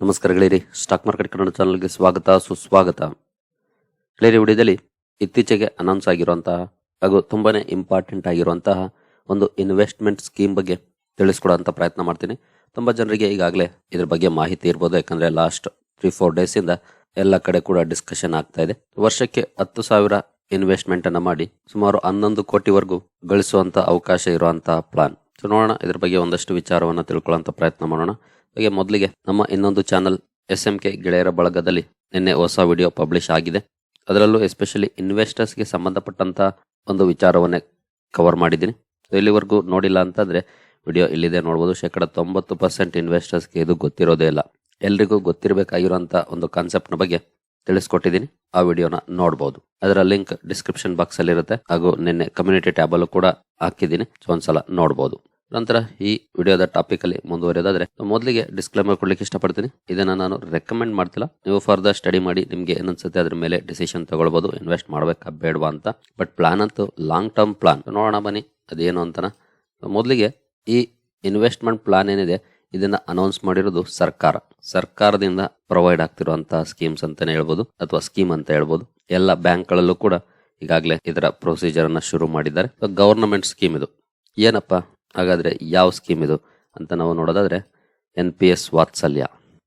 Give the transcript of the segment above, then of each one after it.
ನಮಸ್ಕಾರ ಗೆಳೆಯರಿ stock market Kannada ಚಾನಲ್ಗೆ ಸ್ವಾಗತ, ಸುಸ್ವಾಗತ. ಗೆಳೆಯರಿ ವಿಡಿಯೋದಲ್ಲಿ ಇತ್ತೀಚೆಗೆ ಅನೌನ್ಸ್ ಆಗಿರುವಂತಹ ಹಾಗೂ ತುಂಬಾನೇ ಇಂಪಾರ್ಟೆಂಟ್ ಆಗಿರುವಂತಹ ಒಂದು ಇನ್ವೆಸ್ಟ್ಮೆಂಟ್ ಸ್ಕೀಮ್ ಬಗ್ಗೆ ತಿಳಿಸ್ಕೊಡುವಂತ ಪ್ರಯತ್ನ ಮಾಡ್ತೀನಿ. ತುಂಬಾ ಜನರಿಗೆ ಈಗಾಗಲೇ ಇದ್ರ ಬಗ್ಗೆ ಮಾಹಿತಿ ಇರ್ಬೋದು. ಯಾಕಂದ್ರೆ ಲಾಸ್ಟ್ ತ್ರೀ ಫೋರ್ ಡೇಸ್ ಇಂದ ಎಲ್ಲ ಕಡೆ ಕೂಡ ಡಿಸ್ಕಷನ್ ಆಗ್ತಾ ಇದೆ. ವರ್ಷಕ್ಕೆ ಹತ್ತು ಸಾವಿರ ಇನ್ವೆಸ್ಟ್ಮೆಂಟ್ ಅನ್ನ ಮಾಡಿ ಸುಮಾರು ಹನ್ನೊಂದು ಕೋಟಿವರೆಗೂ ಗಳಿಸುವಂತ ಅವಕಾಶ ಇರುವಂತಹ ಪ್ಲಾನ್ ಸೊ ನೋಡೋಣ ಇದ್ರ ಬಗ್ಗೆ ಒಂದಷ್ಟು ವಿಚಾರವನ್ನ ತಿಳ್ಕೊಳ್ಳುವಂತ ಪ್ರಯತ್ನ ಮಾಡೋಣ. ಹಾಗೆ ಮೊದಲಿಗೆ ನಮ್ಮ ಇನ್ನೊಂದು ಚಾನಲ್ ಎಸ್ ಎಂ ಕೆ ಗೆಳೆಯರ ಬಳಗದಲ್ಲಿ ನಿನ್ನೆ ಹೊಸ ವಿಡಿಯೋ ಪಬ್ಲಿಷ್ ಆಗಿದೆ. ಅದರಲ್ಲೂ ಎಸ್ಪೆಷಲಿ ಇನ್ವೆಸ್ಟರ್ಸ್ಗೆ ಸಂಬಂಧಪಟ್ಟಂತ ಒಂದು ವಿಚಾರವನ್ನೇ ಕವರ್ ಮಾಡಿದ್ದೀನಿ. ಇಲ್ಲಿವರೆಗೂ ನೋಡಿಲ್ಲ ಅಂತಂದ್ರೆ ವಿಡಿಯೋ ಇಲ್ಲಿದೆ ನೋಡ್ಬೋದು. ಶೇಕಡ ತೊಂಬತ್ತು ಪರ್ಸೆಂಟ್ ಇನ್ವೆಸ್ಟರ್ಸ್ಗೆ ಇದು ಗೊತ್ತಿರೋದೇ ಇಲ್ಲ. ಎಲ್ರಿಗೂ ಗೊತ್ತಿರಬೇಕಾಗಿರುವಂತ ಒಂದು ಕಾನ್ಸೆಪ್ಟ್ನ ಬಗ್ಗೆ ತಿಳಿಸ್ಕೊಟ್ಟಿದ್ದೀನಿ. ಆ ವಿಡಿಯೋನ ನೋಡಬಹುದು ಅದರ ಲಿಂಕ್ ಡಿಸ್ಕ್ರಿಪ್ಷನ್ ಬಾಕ್ಸ್ ಅಲ್ಲಿ ಇರುತ್ತೆ ಹಾಗೂ ನಿನ್ನೆ ಕಮ್ಯುನಿಟಿ ಟ್ಯಾಬ್ ಅಲ್ಲೂ ಕೂಡ ಹಾಕಿದ್ದೀನಿ. ಸೊ, ಒಂದ್ಸಲ ನೋಡಬಹುದು ನಂತರ ಈ ವಿಡಿಯೋದ ಟಾಪಿಕ್ ಅಲ್ಲಿ ಮುಂದುವರಿಯೋದಾದ್ರೆ ಮೊದಲಿಗೆ ಡಿಸ್ಕ್ಲೇಮರ್ ಕೊಡ್ಲಿಕ್ಕೆ ಇಷ್ಟಪಡ್ತೀನಿ. ಇದನ್ನ ನಾನು ರೆಕಮೆಂಡ್ ಮಾಡ್ತಿಲ್ಲ. ನೀವು ಫರ್ದರ್ ಸ್ಟಡಿ ಮಾಡಿ, ನಿಮ್ಗೆ ಏನನ್ಸುತ್ತೆ ಅದ್ರ ಮೇಲೆ ಡಿಸಿಷನ್ ತಗೊಳ್ಬಹುದು ಇನ್ವೆಸ್ಟ್ ಮಾಡ್ಬೇಕಾ ಬೇಡವಾ ಅಂತ. ಬಟ್ ಪ್ಲಾನ್ ಅಂತೂ ಲಾಂಗ್ ಟರ್ಮ್ ಪ್ಲಾನ್ ನೋಡೋಣ ಬನ್ನಿ, ಅದೇನು ಅಂತನ. ಮೊದಲಿಗೆ ಈ ಇನ್ವೆಸ್ಟ್ಮೆಂಟ್ ಪ್ಲಾನ್ ಏನಿದೆ, ಇದನ್ನ ಅನೌನ್ಸ್ ಮಾಡಿರೋದು ಸರ್ಕಾರ. ಸರ್ಕಾರದಿಂದ ಪ್ರೊವೈಡ್ ಆಗ್ತಿರುವಂತಹ ಸ್ಕೀಮ್ಸ್ ಅಂತಾನೆ ಹೇಳ್ಬೋದು, ಅಥವಾ ಸ್ಕೀಮ್ ಅಂತ ಹೇಳ್ಬೋದು. ಎಲ್ಲ ಬ್ಯಾಂಕ್ಗಳಲ್ಲೂ ಕೂಡ ಈಗಾಗಲೇ ಇದರ ಪ್ರೊಸೀಜರ್ ಅನ್ನ ಶುರು ಮಾಡಿದ್ದಾರೆ. ಗವರ್ನಮೆಂಟ್ ಸ್ಕೀಮ್ ಇದು. ಏನಪ್ಪ? ಹಾಗಾದ್ರೆ ಯಾವ ಸ್ಕೀಮ್ ಇದು ಅಂತ ನಾವು ನೋಡೋದಾದರೆ N P S Vatsalya.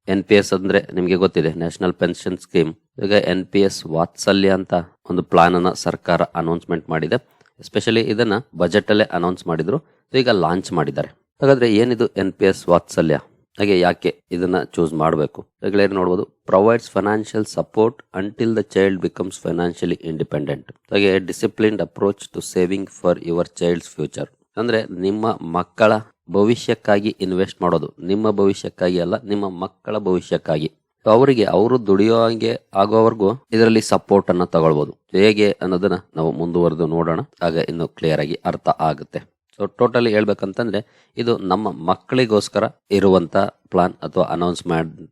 N P S ಅಂದರೆ ನಿಮಗೆ ಗೊತ್ತಿದೆ ನ್ಯಾಷನಲ್ ಪೆನ್ಷನ್ ಸ್ಕೀಮ್ ಈಗ ಎನ್ ಪಿ ಎಸ್ ವಾತ್ಸಲ್ಯ ಅಂತ ಒಂದು ಪ್ಲಾನ್ ಅನ್ನ ಸರ್ಕಾರ ಅನೌನ್ಸ್ಮೆಂಟ್ ಮಾಡಿದೆ ಎಸ್ಪೆಷಲಿ ಇದನ್ನ ಬಜೆಟ್ ಅಲ್ಲೇ ಅನೌನ್ಸ್ ಮಾಡಿದ್ರು ಈಗ ಲಾಂಚ್ ಮಾಡಿದ್ದಾರೆ. ಹಾಗಾದ್ರೆ ಏನಿದು ಎನ್ ಪಿ ಎಸ್ ವಾತ್ಸಲ್ಯ? ಹಾಗೆ ಯಾಕೆ ಇದನ್ನ ಚೂಸ್ ಮಾಡಬೇಕು? ರೆಗ್ಯುಲರ್ ನೋಡಬಹುದು provides financial support until the child becomes financially independent ಹಾಗೆ disciplined approach to saving for your child's future ಅಂದ್ರೆ ನಿಮ್ಮ ಮಕ್ಕಳ ಭವಿಷ್ಯಕ್ಕಾಗಿ ಇನ್ವೆಸ್ಟ್ ಮಾಡೋದು. ನಿಮ್ಮ ಭವಿಷ್ಯಕ್ಕಾಗಿ ಅಲ್ಲ, ನಿಮ್ಮ ಮಕ್ಕಳ ಭವಿಷ್ಯಕ್ಕಾಗಿ. ಅವರಿಗೆ ಅವರು ದುಡಿಯೋ ಹಾಗೆ ಆಗೋವರೆಗೂ ಇದರಲ್ಲಿ ಸಪೋರ್ಟ್ ಅನ್ನ ತಗೊಳ್ಬಹುದು ಹೇಗೆ ಅನ್ನೋದನ್ನ ನಾವು ಮುಂದುವರೆದು ನೋಡೋಣ. ಆಗ ಇನ್ನು ಕ್ಲಿಯರ್ ಆಗಿ ಅರ್ಥ ಆಗುತ್ತೆ. ಸೊ ಟೋಟಲಿ ಹೇಳ್ಬೇಕಂತಂದ್ರೆ, ಇದು ನಮ್ಮ ಮಕ್ಕಳಿಗೋಸ್ಕರ ಇರುವಂತ ಪ್ಲಾನ್ ಅಥವಾ ಅನೌನ್ಸ್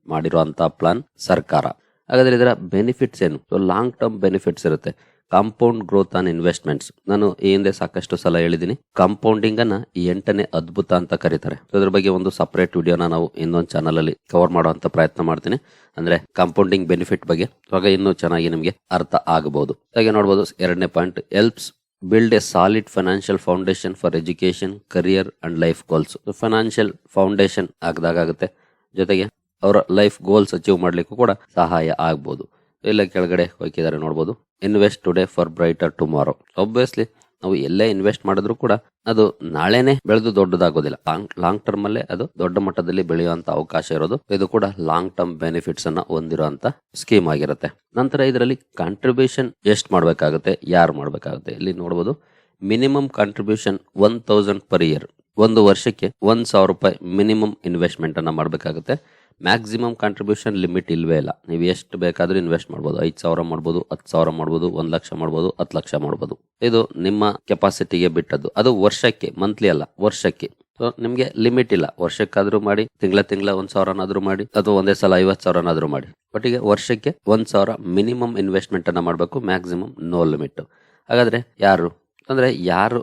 ಮಾಡಿರುವಂತ ಪ್ಲಾನ್ ಸರ್ಕಾರ. ಹಾಗಾದ್ರೆ ಇದರ ಬೆನಿಫಿಟ್ಸ್ ಏನು? ಸೊ ಲಾಂಗ್ ಟರ್ಮ್ ಬೆನಿಫಿಟ್ಸ್ ಇರುತ್ತೆ. Compound growth on investments. ನಾನು ಈ ಹಿಂದೆ ಸಾಕಷ್ಟು ಸಲ ಹೇಳಿದ್ದೀನಿ. ಕಾಂಪೌಂಡಿಂಗ್ ಅನ್ನ ಎಂಟನೇ ಅದ್ಭುತ ಅಂತ ಕರೀತಾರೆ. ಅದ್ರ ಬಗ್ಗೆ ಒಂದು ಸಪರೇಟ್ ವಿಡಿಯೋನ ನಾವು ಇನ್ನೊಂದು ಚಾನಲ್ ಅಲ್ಲಿ ಕವರ್ ಮಾಡುವಂತ ಪ್ರಯತ್ನ ಮಾಡ್ತೀನಿ. ಅಂದ್ರೆ ಕಾಂಪೌಂಡಿಂಗ್ ಬೆನಿಫಿಟ್ ಬಗ್ಗೆ. ಆಗ ಇನ್ನೂ ಚೆನ್ನಾಗಿ ನಿಮಗೆ ಅರ್ಥ ಆಗಬಹುದು. ಹಾಗೆ ನೋಡಬಹುದು ಎರಡನೇ point helps build a solid financial foundation for education career and life goals financial foundation ಆಗದಾಗುತ್ತೆ ಜೊತೆಗೆ ಅವರ ಲೈಫ್ ಗೋಲ್ಸ್ ಅಚೀವ್ ಮಾಡ್ಲಿಕ್ಕೂ ಕೂಡ ಸಹಾಯ ಆಗ್ಬೋದು. ಇಲ್ಲ ಕೆಳಗಡೆ ಹೋಗಿದ್ದಾರೆ ನೋಡಬಹುದು invest today for brighter tomorrow. Obviously ನಾವು ಎಲ್ಲೇ ಇನ್ವೆಸ್ಟ್ ಮಾಡಿದ್ರು ಕೂಡ ಅದು ನಾಳೆನೆ ಬೆಳೆದು ದೊಡ್ಡದಾಗೋದಿಲ್ಲ. ಲಾಂಗ್ ಲಾಂಗ್ ಟರ್ಮ್ ಅಲ್ಲೇ ಅದು ದೊಡ್ಡ ಮಟ್ಟದಲ್ಲಿ ಬೆಳೆಯುವಂತ ಅವಕಾಶ ಇರೋದು. ಇದು ಕೂಡ ಲಾಂಗ್ ಟರ್ಮ್ ಬೆನಿಫಿಟ್ಸ್ ಅನ್ನ ಹೊಂದಿರುವಂತ ಸ್ಕೀಮ್ ಆಗಿರುತ್ತೆ. ನಂತರ ಇದರಲ್ಲಿ ಕಾಂಟ್ರಿಬ್ಯೂಷನ್ ಎಷ್ಟು ಮಾಡಬೇಕಾಗುತ್ತೆ, ಯಾರು ಮಾಡಬೇಕಾಗುತ್ತೆ ಇಲ್ಲಿ ನೋಡಬಹುದು minimum contribution one thousand per year ಒಂದು ವರ್ಷಕ್ಕೆ ಒಂದ್ ಸಾವಿರ ರೂಪಾಯಿ ಮಿನಿಮಮ್ ಇನ್ವೆಸ್ಟ್ಮೆಂಟ್ ಅನ್ನ ಮಾಡಬೇಕಾಗುತ್ತೆ. ಮ್ಯಾಕ್ಸಿಮಮ್ ಕಾಂಟ್ರಿಬ್ಯೂಷನ್ ಲಿಮಿಟ್ ಇಲ್ಲವೇ ಇಲ್ಲ. ನೀವು ಎಷ್ಟು ಬೇಕಾದರೂ ಇನ್ವೆಸ್ಟ್ ಮಾಡ್ಬೋದು. ಐದು ಸಾವಿರ ಮಾಡ್ಬೋದು, ಹತ್ತು ಸಾವಿರ ಮಾಡ್ಬೋದು, ಒಂದು ಲಕ್ಷ ಮಾಡ್ಬೋದು, ಹತ್ತು ಲಕ್ಷ ಮಾಡ್ಬೋದು. ಇದು ನಿಮ್ಮ ಕೆಪಾಸಿಟಿಗೆ ಬಿಟ್ಟದ್ದು. ಅದು ವರ್ಷಕ್ಕೆ ಮಂತ್ಲಿ ಅಲ್ಲ, ವರ್ಷಕ್ಕೆ. ಸೊ ನಿಮಗೆ ಲಿಮಿಟ್ ಇಲ್ಲ. ವರ್ಷಕ್ಕಾದ್ರೂ ಮಾಡಿ, ತಿಂಗಳ ತಿಂಗಳ ಒಂದು ಸಾವಿರನಾದ್ರೂ ಮಾಡಿ ಅಥವಾ ಒಂದೇ ಸಲ ಐವತ್ತು ಸಾವಿರನಾದ್ರೂ ಮಾಡಿ. ಒಟ್ಟಿಗೆ ವರ್ಷಕ್ಕೆ ಒಂದು ಸಾವಿರ ಮಿನಿಮಮ್ ಇನ್ವೆಸ್ಟ್ಮೆಂಟ್ ಅನ್ನ ಮಾಡಬೇಕು ಮ್ಯಾಕ್ಸಿಮಮ್ ನೋ ಲಿಮಿಟ್ ಹಾಗಾದ್ರೆ ಯಾರು? ಅಂದ್ರೆ ಯಾರು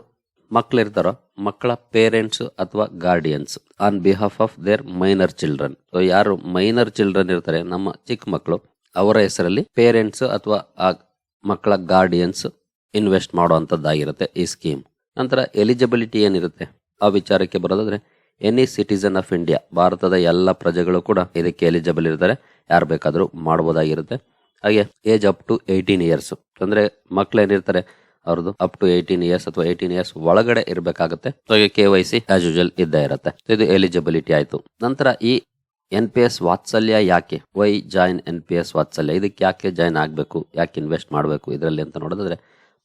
ಮಕ್ಳು ಇರ್ತಾರೋ ಮಕ್ಕಳ ಪೇರೆಂಟ್ಸ್ ಅಥವಾ guardians on behalf of their minor children. ಯಾರು ಮೈನರ್ ಚಿಲ್ಡ್ರನ್ ಇರ್ತಾರೆ, ನಮ್ಮ ಚಿಕ್ಕ ಮಕ್ಕಳು, ಅವರ ಹೆಸರಲ್ಲಿ ಪೇರೆಂಟ್ಸ್ ಅಥವಾ ಆ ಮಕ್ಕಳ ಗಾರ್ಡಿಯನ್ಸ್ ಇನ್ವೆಸ್ಟ್ ಮಾಡುವಂಥದ್ದಾಗಿರುತ್ತೆ ಈ ಸ್ಕೀಮ್. ನಂತರ ಎಲಿಜಿಬಿಲಿಟಿ ಏನಿರುತ್ತೆ? ಆ ವಿಚಾರಕ್ಕೆ ಬರೋದಾದ್ರೆ, ಎನಿ ಸಿಟಿಸನ್ ಆಫ್ ಇಂಡಿಯಾ, ಭಾರತದ ಎಲ್ಲ ಪ್ರಜೆಗಳು ಕೂಡ ಇದಕ್ಕೆ ಎಲಿಜಿಬಲ್ ಇರ್ತಾರೆ. ಯಾರು ಬೇಕಾದರೂ ಮಾಡ್ಬೋದಾಗಿರುತ್ತೆ. ಹಾಗೆ age up to eighteen years. ಅಂದರೆ ಮಕ್ಕಳೇನಿರ್ತಾರೆ ಅವ್ರದ್ದು ಅಪ್ ಟು ಏಯ್ಟೀನ್ ಇಯರ್ಸ್ ಅಥವಾ ಏಯ್ಟೀನ್ ಇಯರ್ಸ್ ಒಳಗಡೆ ಇರಬೇಕಾಗುತ್ತೆ. K Y C as usual ಇದ್ದೇ ಇರುತ್ತೆ. ಇದು ಎಲಿಜಿಬಿಲಿಟಿ ಆಯಿತು. ನಂತರ ಈ ಎನ್ ಪಿ ಎಸ್ ವಾತ್ಸಲ್ಯ ಯಾಕೆ? Why join N P S Vatsalya? ಇದಕ್ಕೆ ಯಾಕೆ ಜಾಯಿನ್ ಆಗಬೇಕು? ಯಾಕೆ ಇನ್ವೆಸ್ಟ್ ಮಾಡಬೇಕು? ಇದರಲ್ಲಿ ಅಂತ ನೋಡೋದಾದ್ರೆ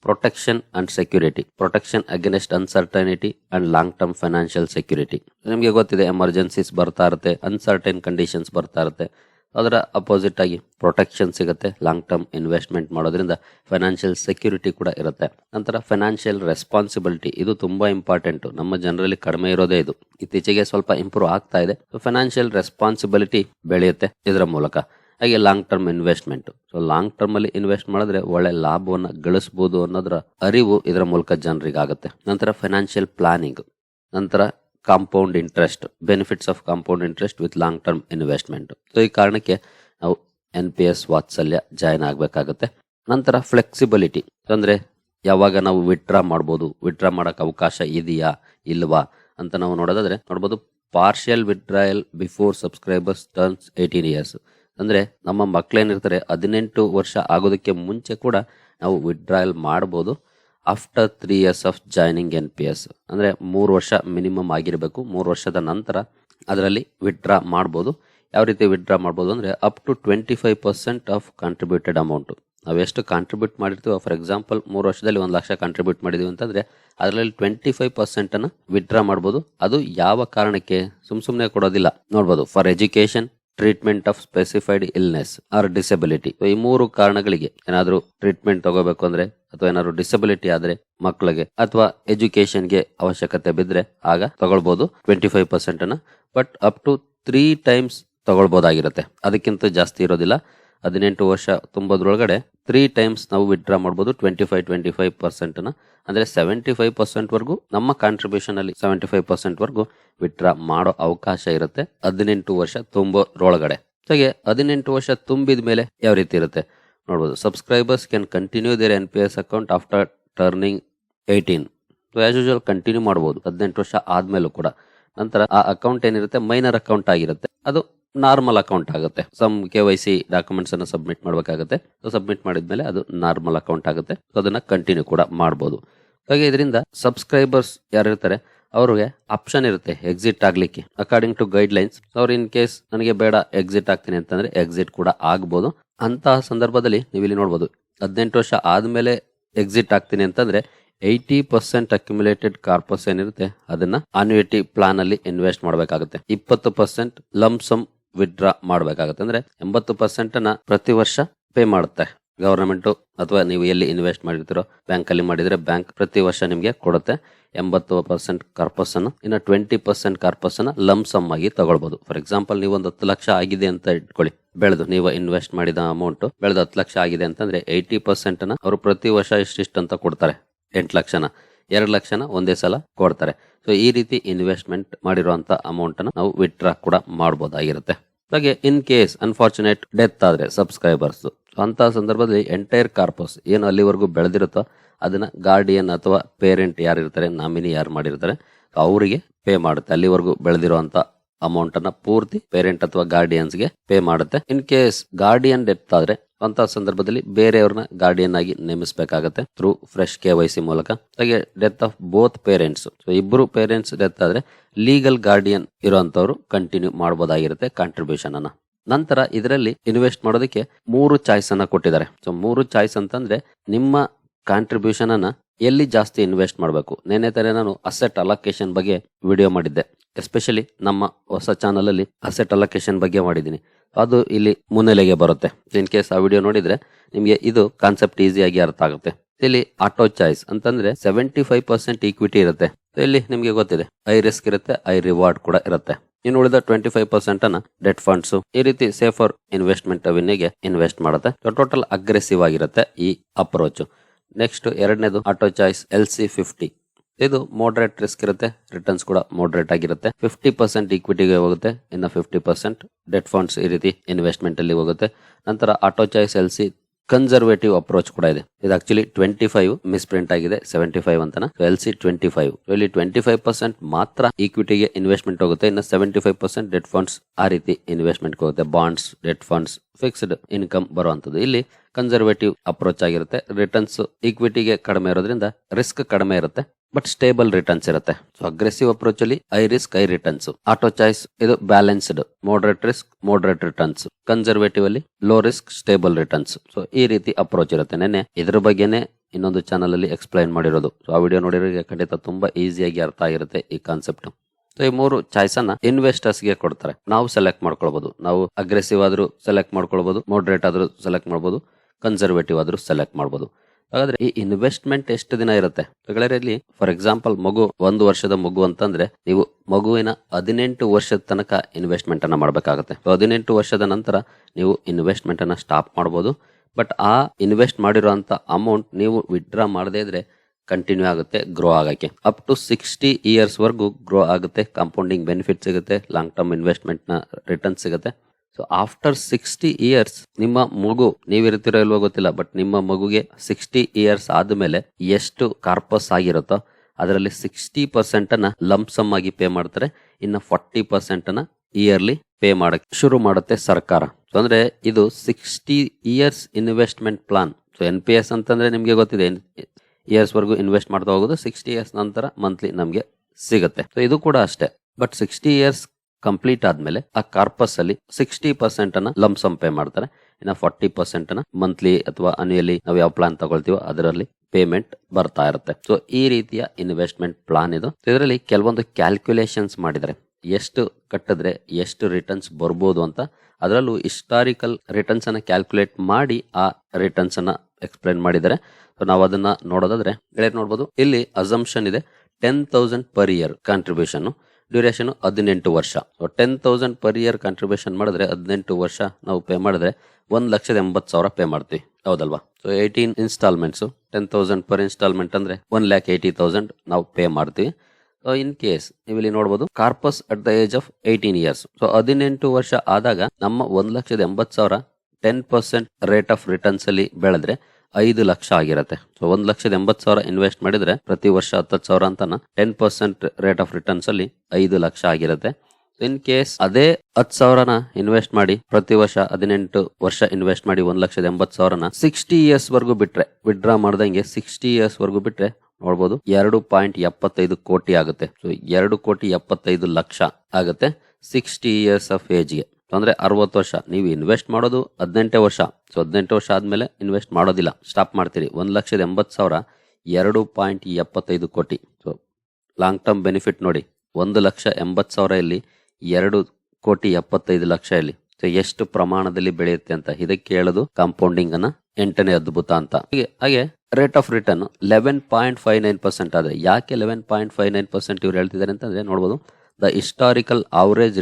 protection and security protection against uncertainty and long term financial security ನಿಮಗೆ ಗೊತ್ತಿದೆ ಎಮರ್ಜೆನ್ಸೀಸ್ ಬರ್ತಾ ಇರುತ್ತೆ ಅನ್ಸರ್ಟೈನ್ ಕಂಡೀಷನ್ಸ್ ಬರ್ತಾ ಇರುತ್ತೆ. ಅದರ ಅಪೋಸಿಟ್ ಆಗಿ ಪ್ರೊಟೆಕ್ಷನ್ ಸಿಗುತ್ತೆ. ಲಾಂಗ್ ಟರ್ಮ್ ಇನ್ವೆಸ್ಟ್ಮೆಂಟ್ ಮಾಡೋದ್ರಿಂದ ಫೈನಾನ್ಷಿಯಲ್ ಸೆಕ್ಯೂರಿಟಿ ಕೂಡ ಇರುತ್ತೆ. ನಂತರ ಫೈನಾನ್ಷಿಯಲ್ ರೆಸ್ಪಾನ್ಸಿಬಿಲಿಟಿ ಇದು ತುಂಬಾ ಇಂಪಾರ್ಟೆಂಟ್ ನಮ್ಮ ಜನರಲ್ಲಿ ಕಡಿಮೆ ಇರೋದೇ ಇದು. ಇತ್ತೀಚೆಗೆ ಸ್ವಲ್ಪ ಇಂಪ್ರೂವ್ ಆಗ್ತಾ ಇದೆ. ಫೈನಾನ್ಷಿಯಲ್ ರೆಸ್ಪಾನ್ಸಿಬಿಲಿಟಿ ಬೆಳೆಯುತ್ತೆ ಇದರ ಮೂಲಕ. ಹಾಗೆ long term investment so long term ಅಲ್ಲಿ ಇನ್ವೆಸ್ಟ್ ಮಾಡಿದ್ರೆ ಒಳ್ಳೆ ಲಾಭವನ್ನ ಗಳಿಸಬಹುದು ಅನ್ನೋದ್ರ ಅರಿವು ಇದರ ಮೂಲಕ ಜನರಿಗೆ ಆಗುತ್ತೆ ನಂತರ ಫೈನಾನ್ಷಿಯಲ್ ಪ್ಲಾನಿಂಗ್ ನಂತರ compound interest benefits of compound interest with long term investment so ಈ ಕಾರಣಕ್ಕೆ ನಾವು N P S Vatsalya join ಆಗಬೇಕಾಗುತ್ತೆ. ನಂತರ ಫ್ಲೆಕ್ಸಿಬಿಲಿಟಿ ಅಂದರೆ ಯಾವಾಗ ನಾವು ವಿತ್ಡ್ರಾ ಮಾಡ್ಬೋದು ವಿತ್ಡ್ರಾ ಮಾಡೋಕ್ಕೆ ಅವಕಾಶ ಇದೆಯಾ, ಇಲ್ವಾ ಅಂತ ನಾವು ನೋಡೋದಾದ್ರೆ, ನೋಡ್ಬೋದು partial withdrawal before subscribers turns eighteen years ಅಂದರೆ ನಮ್ಮ ಮಕ್ಕಳೇನಿರ್ತಾರೆ ಹದಿನೆಂಟು ವರ್ಷ ಆಗೋದಕ್ಕೆ ಮುಂಚೆ ಕೂಡ ನಾವು ವಿತ್ಡ್ರಾಯಲ್ ಮಾಡ್ಬೋದು. After three years of joining N P S ಅಂದರೆ ಮೂರು ವರ್ಷ ಮಿನಿಮಮ್ ಆಗಿರಬೇಕು, ಮೂರು ವರ್ಷದ ನಂತರ ಅದರಲ್ಲಿ ವಿತ್ಡ್ರಾ ಮಾಡ್ಬೋದು. ಯಾವ ರೀತಿ ವಿತ್ಡ್ರಾ ಮಾಡ್ಬೋದು ಅಂದರೆ up to twenty five percent of contributed amount ನಾವು ಎಷ್ಟು ಕಾಂಟ್ರಿಬ್ಯೂಟ್ ಮಾಡಿರ್ತೀವೋ ಫಾರ್ ಎಕ್ಸಾಂಪಲ್ ಮೂರು ವರ್ಷದಲ್ಲಿ ಒಂದು ಲಕ್ಷ ಕಾಂಟ್ರಿಬ್ಯೂಟ್ ಮಾಡಿದೀವಿ ಅಂತಂದರೆ ಅದರಲ್ಲಿ ಟ್ವೆಂಟಿ ಫೈವ್ ಪರ್ಸೆಂಟನ್ನು ವಿತ್ಡ್ರಾ ಮಾಡ್ಬೋದು. ಅದು ಯಾವ ಕಾರಣಕ್ಕೆ? ಸುಮ್ಮ ಸುಮ್ಮನೆ ಕೊಡೋದಿಲ್ಲ. ನೋಡ್ಬೋದು for education treatment of specified illness or disability ಈ ಮೂರು ಕಾರಣಗಳಿಗೆ ಏನಾದರೂ ಟ್ರೀಟ್ಮೆಂಟ್ ತಗೋಬೇಕು ಅಂದ್ರೆ, ಅಥವಾ ಏನಾದ್ರು ಡಿಸಬಿಲಿಟಿ ಆದ್ರೆ ಮಕ್ಕಳಿಗೆ ಅಥವಾ ಎಜುಕೇಶನ್ಗೆ ಅವಶ್ಯಕತೆ ಬಿದ್ರೆ ಆಗ ತಗೊಳ್ಬಹುದು twenty five percent but up to three times ತಗೊಳ್ಬೋದಾಗಿರುತ್ತೆ. ಅದಕ್ಕಿಂತ ಜಾಸ್ತಿ ಇರೋದಿಲ್ಲ. ಹದಿನೆಂಟು ವರ್ಷ ತುಂಬೋದ್ರೊಳಗಡೆ ತ್ರೀ ಟೈಮ್ಸ್ ನಾವು ವಿತ್ಡ್ರಾ ಮಾಡ್ಬೋದು ಟ್ವೆಂಟಿ ಫೈವ್ ಟ್ವೆಂಟಿ ಫೈವ್ ಪರ್ಸೆಂಟ್ನ ಅಂದರೆ ಸೆವೆಂಟಿ ಫೈವ್ ಪರ್ಸೆಂಟ್ ವರ್ಗೂ ನಮ್ಮ ಕಾಂಟ್ರಿಬ್ಯೂಷನಲ್ಲಿ ಸೆವೆಂಟಿ ಫೈವ್ ಪರ್ಸೆಂಟ್ ವರ್ಗೂ ವಿತ್ಡ್ರಾ ಮಾಡೋ ಅವಕಾಶ ಇರುತ್ತೆ ಹದಿನೆಂಟು ವರ್ಷ ತುಂಬೋದ್ರೊಳಗಡೆ. ಹಾಗೆ ಹದಿನೆಂಟು ವರ್ಷ ತುಂಬಿದ ಮೇಲೆ ಯಾವ ರೀತಿ ಇರುತ್ತೆ? ನೋಡ್ಬೋದು. Subscribers can continue their N P S account after turning eighteen so as usual continue ಮಾಡ್ಬೋದು. ಹದಿನೆಂಟು ವರ್ಷ ಆದಮೇಲೂ ಕೂಡ. ನಂತರ ಆ ಅಕೌಂಟ್ ಏನಿರುತ್ತೆ? ಮೈನರ್ ಅಕೌಂಟ್ ಆಗಿರುತ್ತೆ. ಅದು ನಾರ್ಮಲ್ ಅಕೌಂಟ್ ಆಗುತ್ತೆ. Some K Y C documents ಅನ್ನು ಸಬ್ಮಿಟ್ ಮಾಡಬೇಕಾಗುತ್ತೆ. ಸೊ ಸಬ್ಮಿಟ್ ಮಾಡಿದ್ಮೇಲೆ ಅದು ನಾರ್ಮಲ್ ಅಕೌಂಟ್ ಆಗುತ್ತೆ. ಅದನ್ನ ಕಂಟಿನ್ಯೂ ಕೂಡ ಮಾಡ್ಬೋದು. ಹಾಗೆ ಇದರಿಂದ ಸಬ್ಸ್ಕ್ರೈಬರ್ಸ್ ಯಾರಿರ್ತಾರೆ ಅವ್ರಿಗೆ ಆಪ್ಷನ್ ಇರುತ್ತೆ ಎಕ್ಸಿಟ್ ಆಗ್ಲಿಕ್ಕೆ. ಅಕಾರ್ಡಿಂಗ್ ಟು ಗೈಡ್ ಲೈನ್ಸ್ ಅವ್ರು ಇನ್ ಕೇಸ್ ನನಗೆ ಬೇಡ ಎಕ್ಸಿಟ್ ಆಗ್ತೀನಿ ಅಂತಂದ್ರೆ ಎಕ್ಸಿಟ್ ಕೂಡ ಆಗ್ಬೋದು. ಅಂತಹ ಸಂದರ್ಭದಲ್ಲಿ ನೀವು ಇಲ್ಲಿ ನೋಡ್ಬೋದು, ಹದಿನೆಂಟು ವರ್ಷ ಆದ್ಮೇಲೆ ಎಕ್ಸಿಟ್ ಆಗ್ತೀನಿ ಅಂತಂದ್ರೆ ಏಯ್ಟಿ ಪರ್ಸೆಂಟ್ ಅಕ್ಯುಮುಲೇಟೆಡ್ ಕಾರ್ಪಸ್ ಏನಿರುತ್ತೆ, ಅದನ್ನ ಆನ್ಯುಯಿಟಿ ಪ್ಲಾನ್ ಅಲ್ಲಿ ಇನ್ವೆಸ್ಟ್ ಮಾಡಬೇಕಾಗುತ್ತೆ. ಇಪ್ಪತ್ತು ಪರ್ಸೆಂಟ್ ಲಂಸಮ್ ವಿತ್ಡ್ರಾ ಮಾಡಬೇಕಾಗುತ್ತೆ. ಅಂದ್ರೆ ಎಂಬತ್ತು ಪರ್ಸೆಂಟ್ ಅನ್ನ ಪ್ರತಿ ವರ್ಷ ಪೇ ಮಾಡುತ್ತೆ. ಗವರ್ನಮೆಂಟ್ ಅಥವಾ ನೀವು ಎಲ್ಲಿ ಇನ್ವೆಸ್ಟ್ ಮಾಡಿರ್ತೀರೋ ಬ್ಯಾಂಕ್ ಅಲ್ಲಿ ಮಾಡಿದ್ರೆ ಬ್ಯಾಂಕ್ ಪ್ರತಿ ವರ್ಷ ನಿಮಗೆ ಕೊಡುತ್ತೆ. ಎಂಬತ್ತು ಪರ್ಸೆಂಟ್ ಕಾರ್ಪಸ್ ಅನ್ನು, ಇನ್ನು ಟ್ವೆಂಟಿ ಪರ್ಸೆಂಟ್ ಕಾರ್ಪಸ್ ಲಮ್ಸಮ್ ಆಗಿ ತಗೊಳ್ಬೋದು. ಫಾರ್ ಎಕ್ಸಾಂಪಲ್ ನೀವು ಒಂದು ಹತ್ತು ಲಕ್ಷ ಆಗಿದೆ ಅಂತ ಇಟ್ಕೊಳ್ಳಿ. ಬೆಳೆದು, ನೀವು ಇನ್ವೆಸ್ಟ್ ಮಾಡಿದ ಅಮೌಂಟ್ ಬೆಳೆದು ಹತ್ತು ಲಕ್ಷ ಆಗಿದೆ ಅಂತಂದ್ರೆ ಏಯ್ಟಿ ಪರ್ಸೆಂಟನ್ನು ಅವರು ಪ್ರತಿ ವರ್ಷ ಇಷ್ಟಿಷ್ಟು ಅಂತ ಕೊಡ್ತಾರೆ. ಎಂಟು ಲಕ್ಷನ ಎರಡು ಲಕ್ಷನ ಒಂದೇ ಸಲ ಕೊಡ್ತಾರೆ. ಸೊ ಈ ರೀತಿ ಇನ್ವೆಸ್ಟ್ಮೆಂಟ್ ಮಾಡಿರುವಂತ ಅಮೌಂಟ್ ಅನ್ನ ನಾವು ವಿತ್ಡ್ರಾ ಕೂಡ ಮಾಡಬಹುದಾಗಿರುತ್ತೆ ಹಾಗೆ ಇನ್ ಕೇಸ್ ಅನ್ಫಾರ್ಚುನೇಟ್ ಡೆತ್ ಆದ್ರೆ ಸಬ್ಸ್ಕ್ರೈಬರ್ಸ್ ಅಂತ ಸಂದರ್ಭದಲ್ಲಿ ಎಂಟೈರ್ ಕಾರ್ಪಸ್ ಏನು ಅಲ್ಲಿವರೆಗೂ ಬೆಳೆದಿರುತ್ತೋ ಅದನ್ನ ಗಾರ್ಡಿಯನ್ ಅಥವಾ ಪೇರೆಂಟ್ ಯಾರು ಇರ್ತಾರೆ ನಾಮಿನಿ ಯಾರು ಮಾಡಿರ್ತಾರೆ, ಅವರಿಗೆ ಪೇ ಮಾಡುತ್ತೆ. ಅಲ್ಲಿವರೆಗೂ ಬೆಳೆದಿರುವಂತ ಅಮೌಂಟ್ ಅನ್ನ ಪೂರ್ತಿ ಪೇರೆಂಟ್ ಅಥವಾ ಗಾರ್ಡಿಯನ್ಸ್ಗೆ ಪೇ ಮಾಡುತ್ತೆ. ಇನ್ ಕೇಸ್ ಗಾರ್ಡಿಯನ್ ಡೆತ್ ಆದ್ರೆ ಅಂತ ಸಂದರ್ಭದಲ್ಲಿ ಬೇರೆಯವ್ರನ್ನ ಗಾರ್ಡಿಯನ್ ಆಗಿ ನೇಮಿಸಬೇಕಾಗತ್ತೆ through fresh K Y C ಮೂಲಕ. ಹಾಗೆ death of both parents so ಇಬ್ಬರು ಪೇರೆಂಟ್ಸ್ ಡೆತ್ ಆದ್ರೆ ಲೀಗಲ್ ಗಾರ್ಡಿಯನ್ ಇರುವಂತವ್ರು ಕಂಟಿನ್ಯೂ ಮಾಡಬಹುದಾಗಿರುತ್ತೆ ಕಾಂಟ್ರಿಬ್ಯೂಷನ್ ಅನ್ನ. ನಂತರ ಇದರಲ್ಲಿ ಇನ್ವೆಸ್ಟ್ ಮಾಡೋದಕ್ಕೆ ಮೂರು ಚಾಯ್ಸ್ ಅನ್ನ ಕೊಟ್ಟಿದ್ದಾರೆ. ಸೊ ಮೂರು ಚಾಯ್ಸ್ ಅಂತಂದ್ರೆ ನಿಮ್ಮ ಕಾಂಟ್ರಿಬ್ಯೂಷನ್ ಅನ್ನ ಎಲ್ಲಿ ಜಾಸ್ತಿ ಇನ್ವೆಸ್ಟ್ ಮಾಡಬೇಕು? ನೆನೆ ತರ ನಾನು ಅಸೆಟ್ ಅಲೋಕೇಶನ್ ಬಗ್ಗೆ ವಿಡಿಯೋ ಮಾಡಿದ್ದೆ. ಎಸ್ಪೆಷಲಿ ನಮ್ಮ ಹೊಸ ಚಾನಲಲ್ಲಿ ಅಸೆಟ್ ಅಲೊಕೇಶನ್ ಬಗ್ಗೆ ಮಾಡಿದ್ದೀನಿ. ಅದು ಇಲ್ಲಿ ಮುನ್ನೆಲೆಗೆ ಬರುತ್ತೆ. ಇನ್ ಕೇಸ್ ಆ ವಿಡಿಯೋ ನೋಡಿದ್ರೆ ನಿಮಗೆ ಇದು ಕಾನ್ಸೆಪ್ಟ್ ಈಸಿಯಾಗಿ ಅರ್ಥ ಆಗುತ್ತೆ. ಇಲ್ಲಿ ಆಟೋ ಚಾಯ್ಸ್ ಅಂತಂದ್ರೆ ಸೆವೆಂಟಿ ಫೈವ್ ಪರ್ಸೆಂಟ್ ಈಕ್ವಿಟಿ ಇರುತ್ತೆ ಇಲ್ಲಿ ನಿಮಗೆ ಗೊತ್ತಿದೆ. ಐ ರಿಸ್ಕ್ ಇರುತ್ತೆ ಐ ರಿವಾರ್ಡ್ ಕೂಡ ಇರುತ್ತೆ. ಇನ್ನು ಉಳಿದ ಟ್ವೆಂಟಿ ಫೈವ್ ಪರ್ಸೆಂಟ್ ಅನ್ನ ಡೆಟ್ ಫಂಡ್ಸ್ ಈ ರೀತಿ ಸೇಫರ್ ಇನ್ವೆಸ್ಟ್ಮೆಂಟ್ ಅವಿನಿಗೆ ಇನ್ವೆಸ್ಟ್ ಮಾಡುತ್ತೆ. ಟೋಟಲ್ ಅಗ್ರೆಸಿವ್ ಆಗಿರುತ್ತೆ ಈ ಅಪ್ರೋಚ್ ನೆಕ್ಸ್ಟ್ ಎರಡನೇದು auto choice L C fifty ಇದು ಮೋಡ್ರೇಟ್ ರಿಸ್ಕ್ ಇರುತ್ತೆ ರಿಟರ್ನ್ಸ್ ಕೂಡ ಮೋಡ್ರೇಟ್ ಆಗಿರುತ್ತೆ. ಫಿಫ್ಟಿ ಪರ್ಸೆಂಟ್ ಈಕ್ವಿಟಿಗೆ ಹೋಗುತ್ತೆ, ಇನ್ನ ಫಿಫ್ಟಿ ಪರ್ಸೆಂಟ್ ಡೆಟ್ ಫಂಡ್ಸ್ ಈ ರೀತಿ ಇನ್ವೆಸ್ಟ್ಮೆಂಟ್ ಅಲ್ಲಿ ಹೋಗುತ್ತೆ. ನಂತರ auto choice L C conservative approach ಕೂಡ ಇದೆ. ಇದು actually twenty five misprint ಆಗಿದೆ ಸೆವೆಂಟಿ ಫೈವ್ ಅಂತ ಎಲ್ ಸಿ ಟ್ವೆಂಟಿ ಫೈವ್ ಇಲ್ಲಿ ಟ್ವೆಂಟಿ ಫೈವ್ ಪರ್ಸೆಂಟ್ ಮಾತ್ರ ಈಕ್ವಿಟಿಗೆ ಇನ್ವೆಸ್ಟ್ಮೆಂಟ್ ಹೋಗುತ್ತೆ, ಇನ್ನು seventy five percent debt funds ಆ ರೀತಿ ಇನ್ವೆಸ್ಟ್ಮೆಂಟ್ ಹೋಗುತ್ತೆ. Bonds debt funds fixed income ಬರುವಂತದ್ದು ಇಲ್ಲಿ ಕನ್ಸರ್ವೇಟಿವ್ ಅಪ್ರೋಚ್ ಆಗಿರುತ್ತೆ. ರಿಟರ್ನ್ಸ್ ಈಕ್ವಿಟಿಗೆ ಕಡಿಮೆ ಇರೋದ್ರಿಂದ ರಿಸ್ಕ್ ಕಡಿಮೆ ಇರುತ್ತೆ. ಬಟ್ ಸ್ಟೇಬಲ್ ರಿಟರ್ನ್ಸ್ ಇರುತ್ತೆ. ಸೊ ಅಗ್ರೆಸಿವ್ ಅಪ್ರೋಚ್ ಅಲ್ಲಿ high risk high returns auto choice ಇದು balanced moderate risk moderate returns conservative ಅಲ್ಲಿ low risk stable returns so ಈ ರೀತಿ ಅಪ್ರೋಚ್ ಇರುತ್ತೆ. ನೆನೆ ಇದ್ರ ಬಗ್ಗೆನೆ ಇನ್ನೊಂದು ಚಾನಲ್ ಅಲ್ಲಿ ಎಕ್ಸ್ಪ್ಲೈನ್ ಮಾಡಿರೋದು. ಸೊ ಆ ವಿಡಿಯೋ ನೋಡಿರೋರಿಗೆ ಖಂಡಿತ ತುಂಬಾ ಈಸಿಯಾಗಿ ಅರ್ಥ ಆಗಿರುತ್ತೆ ಈ ಕಾನ್ಸೆಪ್ಟ್ ಸೊ ಈ ಮೂರು ಚಾಯ್ಸ್ ಅನ್ನ ಇನ್ವೆಸ್ಟರ್ಸ್ಗೆ ಕೊಡ್ತಾರೆ. ನಾವು ಸೆಲೆಕ್ಟ್ ಮಾಡ್ಕೊಳ್ಬಹುದು ನಾವು ಅಗ್ರೆಸಿವ್ ಆದ್ರೂ ಸೆಲೆಕ್ಟ್ ಮಾಡ್ಕೊಳ್ಬಹುದು ಮೋಡ್ರೇಟ್ ಆದ್ರೂ ಸೆಲೆಕ್ಟ್ ಮಾಡಬಹುದು ಕನ್ಸರ್ವೇಟಿವ್ ಆದ್ರೂ ಸೆಲೆಕ್ಟ್ ಮಾಡಬಹುದು ಹಾಗಾದ್ರೆ ಈ ಇನ್ವೆಸ್ಟ್ಮೆಂಟ್ ಎಷ್ಟು ದಿನ ಇರುತ್ತೆ? ಗೆಳೆಯರಲ್ಲಿ ಫಾರ್ ಎಕ್ಸಾಂಪಲ್ ಮಗು, ಒಂದು ವರ್ಷದ ಮಗು ಅಂತಂದ್ರೆ, ನೀವು ಮಗುವಿನ ಹದಿನೆಂಟು ವರ್ಷದ ತನಕ ಇನ್ವೆಸ್ಟ್ಮೆಂಟ್ ಅನ್ನ ಮಾಡಬೇಕಾಗುತ್ತೆ. ಹದಿನೆಂಟು ವರ್ಷದ ನಂತರ ನೀವು ಇನ್ವೆಸ್ಟ್ಮೆಂಟ್ ಅನ್ನ ಸ್ಟಾಪ್ ಮಾಡಬಹುದು ಬಟ್ ಆ ಇನ್ವೆಸ್ಟ್ ಮಾಡಿರುವಂತ ಅಮೌಂಟ್ ನೀವು ವಿತ್ಡ್ರಾ ಮಾಡದೇ ಇದ್ರೆ ಕಂಟಿನ್ಯೂ ಆಗುತ್ತೆ ಗ್ರೋ ಆಗಕ್ಕೆ. ಅಪ್ ಟು ಸಿಕ್ಸ್ಟಿ ಇಯರ್ಸ್ ವರೆಗೂ ಗ್ರೋ ಆಗುತ್ತೆ ಕಾಂಪೌಂಡಿಂಗ್ ಬೆನಿಫಿಟ್ ಸಿಗುತ್ತೆ ಲಾಂಗ್ ಟರ್ಮ್ ಇನ್ವೆಸ್ಟ್ಮೆಂಟ್ನ ರಿಟರ್ನ್ ಸಿಗುತ್ತೆ. ಸೊ ಆಫ್ಟರ್ ಸಿಕ್ಸ್ಟಿ ಇಯರ್ಸ್ ನಿಮ್ಮ ಮಗು ನೀವಿರ್ತಿರೋ ಇಲ್ವೋ ಗೊತ್ತಿಲ್ಲ ಬಟ್ ನಿಮ್ಮ ಮಗುಗೆ ಸಿಕ್ಸ್ಟಿ ಇಯರ್ಸ್ ಆದ್ಮೇಲೆ ಎಷ್ಟು ಕಾರ್ಪಸ್ ಆಗಿರುತ್ತೋ, ಅದರಲ್ಲಿ ಸಿಕ್ಸ್ಟಿ ಪರ್ಸೆಂಟ್ ಅನ್ನ ಲಂಪ್ಸಮ್ ಆಗಿ ಪೇ ಮಾಡ್ತಾರೆ. ಇನ್ನು ಫಾರ್ಟಿ ಪರ್ಸೆಂಟ್ ಅನ್ನ ಇಯರ್ಲಿ ಪೇ ಮಾಡಕ್ಕೆ ಶುರು ಮಾಡುತ್ತೆ ಸರ್ಕಾರ. ಅಂದ್ರೆ ಇದು sixty years investment plan so N P S ಅಂತಂದ್ರೆ ನಿಮ್ಗೆ ಗೊತ್ತಿದೆ ಇಯರ್ಸ್ ವರೆಗೂ ಇನ್ವೆಸ್ಟ್ ಮಾಡ್ತಾ ಹೋಗೋದು ಸಿಕ್ಸ್ಟಿ ಇಯರ್ಸ್ ನಂತರ ಮಂತ್ಲಿ ನಮಗೆ ಸಿಗುತ್ತೆ. ಸೊ ಇದು ಕೂಡ ಅಷ್ಟೇ. ಬಟ್ ಸಿಕ್ಸ್ಟಿ ಇಯರ್ಸ್ ಕಂಪ್ಲೀಟ್ ಆದ್ಮೇಲೆ ಆ ಕಾರ್ಪಸ್ ಅಲ್ಲಿ ಸಿಕ್ಸ್ಟಿ ಪರ್ಸೆಂಟ್ ಅನ್ನ ಲಂಸಮ್ ಪೇ ಮಾಡ್ತಾರೆ. ಇನ್ನ ಫಾರ್ಟಿ ಪರ್ಸೆಂಟ್ ಅನ್ನ ಮಂತ್ಲಿ ಅಥವಾ ಅನ್ಯಲಿ ನಾವು ಯಾವ ಪ್ಲಾನ್ ತಗೊಳ್ತೀವೋ ಅದರಲ್ಲಿ ಪೇಮೆಂಟ್ ಬರ್ತಾ ಇರುತ್ತೆ. ಸೊ ಈ ರೀತಿಯ ಇನ್ವೆಸ್ಟ್ಮೆಂಟ್ ಪ್ಲಾನ್ ಇದು. ಇದರಲ್ಲಿ ಕೆಲವೊಂದು ಕ್ಯಾಲ್ಕುಲೇಷನ್ಸ್ ಮಾಡಿದರೆ ಎಷ್ಟು ಕಟ್ಟಿದ್ರೆ ಎಷ್ಟು ರಿಟರ್ನ್ಸ್ ಬರ್ಬೋದು ಅಂತ ಅದರಲ್ಲೂ ಹಿಸ್ಟಾರಿಕಲ್ ರಿಟರ್ನ್ಸ್ ಅನ್ನ ಕ್ಯಾಲ್ಕುಲೇಟ್ ಮಾಡಿ ಆ ರಿಟರ್ನ್ಸ್ ಅನ್ನ ಎಕ್ಸ್ಪ್ಲೈನ್ ಮಾಡಿದ್ದಾರೆ. ಸೊ ನಾವು ಅದನ್ನ ನೋಡೋದಾದ್ರೆ ನೋಡ್ಬೋದು, ಇಲ್ಲಿ ಅಸಂಪ್ಷನ್ ಇದೆ ten thousand per year contribution duration ಹದಿನೆಂಟು ವರ್ಷ. Ten thousand per year contribution ಮಾಡಿದ್ರೆ ಹದಿನೆಂಟು ವರ್ಷ ನಾವು ಪೇ ಮಾಡಿದ್ರೆ ಒಂದು ಲಕ್ಷದ ಎಂಬತ್ತು ಸಾವಿರ ಪೇ ಮಾಡ್ತೀವಿ. ಹೌದಲ್ವಾ? So eighteen installments ten thousand per installment ಅಂದರೆ ಒನ್ ಲ್ಯಾಕ್ ಏಯ್ಟಿ ತೌಸಂಡ್ ನಾವು ಪೇ ಮಾಡ್ತೀವಿ. ಸೊ ಇನ್ ಕೇಸ್ ನೀವು ಇಲ್ಲಿ corpus at the age of eighteen years so ಹದಿನೆಂಟು ವರ್ಷ ಆದಾಗ ನಮ್ಮ ಒಂದು ಲಕ್ಷದ ಎಂಬತ್ತು ಸಾವಿರ ten percent rate of returns ಅಲ್ಲಿ ಬೆಳೆದ್ರೆ ಐದು ಲಕ್ಷ ಆಗಿರುತ್ತೆ. ಸೊ ಒಂದ್ ಲಕ್ಷದ ಎಂಬತ್ತು ಸಾವಿರ ಇನ್ವೆಸ್ಟ್ ಮಾಡಿದ್ರೆ ಪ್ರತಿ ವರ್ಷ ಹತ್ತತ್ತು ಸಾವಿರ ಅಂತನ ten percent rate of returns ಅಲ್ಲಿ ಐದು ಲಕ್ಷ ಆಗಿರುತ್ತೆ. ಇನ್ ಕೇಸ್ ಅದೇ ಹತ್ತು ಸಾವಿರನ ಇನ್ವೆಸ್ಟ್ ಮಾಡಿ ಪ್ರತಿ ವರ್ಷ ಹದಿನೆಂಟು ವರ್ಷ ಇನ್ವೆಸ್ಟ್ ಮಾಡಿ ಒಂದ್ ಲಕ್ಷದ ಎಂಬತ್ತು ಸಾವಿರನ ಸಿಕ್ಸ್ಟಿ ಇಯರ್ಸ್ ವರ್ಗೂ ಬಿಟ್ರೆ ವಿಡ್ರಾ ಮಾಡ್ದಂಗೆ ಸಿಕ್ಸ್ಟಿ ಇಯರ್ಸ್ ವರ್ಗೂ ಬಿಟ್ರೆ ನೋಡ್ಬೋದು ಎರಡು ಪಾಯಿಂಟ್ ಎಪ್ಪತ್ತೈದು ಕೋಟಿ ಆಗುತ್ತೆ. ಸೊ ಎರಡು ಕೋಟಿ ಎಪ್ಪತ್ತೈದು ಲಕ್ಷ ಆಗುತ್ತೆ ಸಿಕ್ಸ್ಟಿ ಇಯರ್ಸ್ ಆಫ್ ಏಜ್ಗೆ ಅಂದ್ರೆ ಅರವತ್ತು ವರ್ಷ. ನೀವು ಇನ್ವೆಸ್ಟ್ ಮಾಡೋದು ಹದಿನೆಂಟೇ ವರ್ಷ. ಸೊ ಹದಿನೆಂಟು ವರ್ಷ ಆದಮೇಲೆ ಇನ್ವೆಸ್ಟ್ ಮಾಡೋದಿಲ್ಲ. ಸ್ಟಾಪ್ ಮಾಡ್ತೀರಿ. ಒಂದು ಲಕ್ಷದ ಎಂಬತ್ತು ಸಾವಿರ ಎರಡು ಪಾಯಿಂಟ್ ಎಪ್ಪತ್ತೈದು ಕೋಟಿ. ಸೊ ಲಾಂಗ್ ಟರ್ಮ್ ಬೆನಿಫಿಟ್ ನೋಡಿ. ಒಂದು ಲಕ್ಷ ಎಂಬತ್ತು ಸಾವಿರ ಇಲ್ಲಿ, ಎರಡು ಕೋಟಿ ಎಪ್ಪತ್ತೈದು ಲಕ್ಷ ಇಲ್ಲಿ. ಸೊ ಎಷ್ಟು ಪ್ರಮಾಣದಲ್ಲಿ ಬೆಳೆಯುತ್ತೆ ಅಂತ ಇದಕ್ಕೆ ಹೇಳೋದು ಕಾಂಪೌಂಡಿಂಗ್ ಅನ್ನ ಎಂಟನೇ ಅದ್ಭುತ ಅಂತ. ಹಾಗೆ rate of return eleven point five nine percent ಆದರೆ ಯಾಕೆ eleven point five nine percent ಇವ್ರು ಹೇಳ್ತಿದ್ದಾರೆ ಅಂತಂದ್ರೆ ನೋಡ್ಬೋದು. The historical average